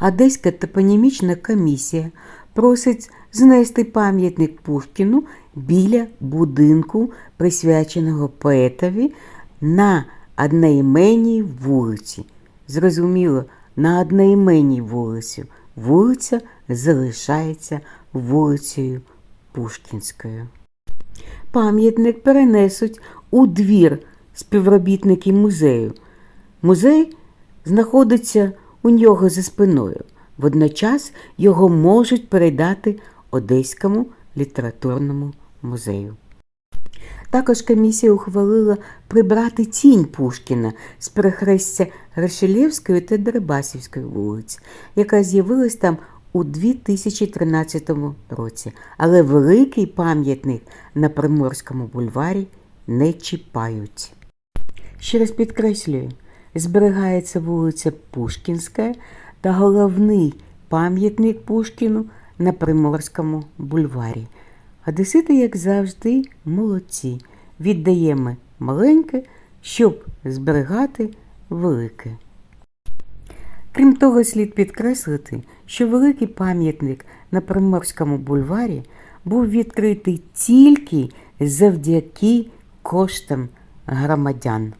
Одеська топонімічна комісія просить знести пам'ятник Пушкіну біля будинку, присвяченого поетові на одноіменній вулиці. Зрозуміло, на одноіменній вулиці. Вулиця залишається вулицею Пушкінською. Пам'ятник перенесуть у двір співробітники музею. Музей знаходиться у нього за спиною. Водночас його можуть передати Одеському літературному музею. Також комісія ухвалила прибрати тінь Пушкіна з перехрестя Решелєвської та Дерибасівської вулиць, яка з'явилась там у 2013 році. Але великий пам'ятник на Приморському бульварі не чіпають. Ще раз підкреслюю, зберігається вулиця Пушкінська та головний пам'ятник Пушкіну на Приморському бульварі. Одесити, як завжди, молодці. Віддаємо маленьке, щоб зберігати велике. Крім того, слід підкреслити, що великий пам'ятник на Приморському бульварі був відкритий тільки завдяки коштам громадян.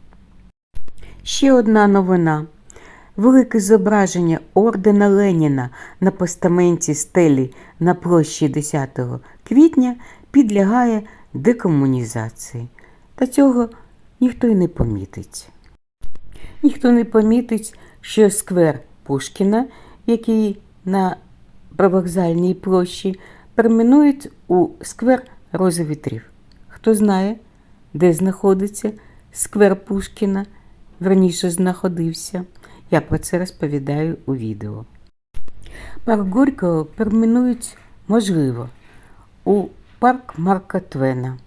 Ще одна новина. Велике зображення ордена Леніна на постаменті стелі на площі 10 квітня підлягає декомунізації. Та цього ніхто й не помітить. Ніхто не помітить, що сквер Пушкіна, який на привокзальній площі, перейменують у сквер Рози вітрів. Хто знає, де знаходиться сквер Пушкіна, верніше знаходився. Я про це розповідаю у відео. Парк Горького перейменують, можливо, у парк Марка Твена.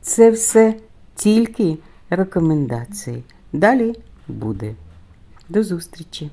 Це все тільки рекомендації. Далі буде. До зустрічі!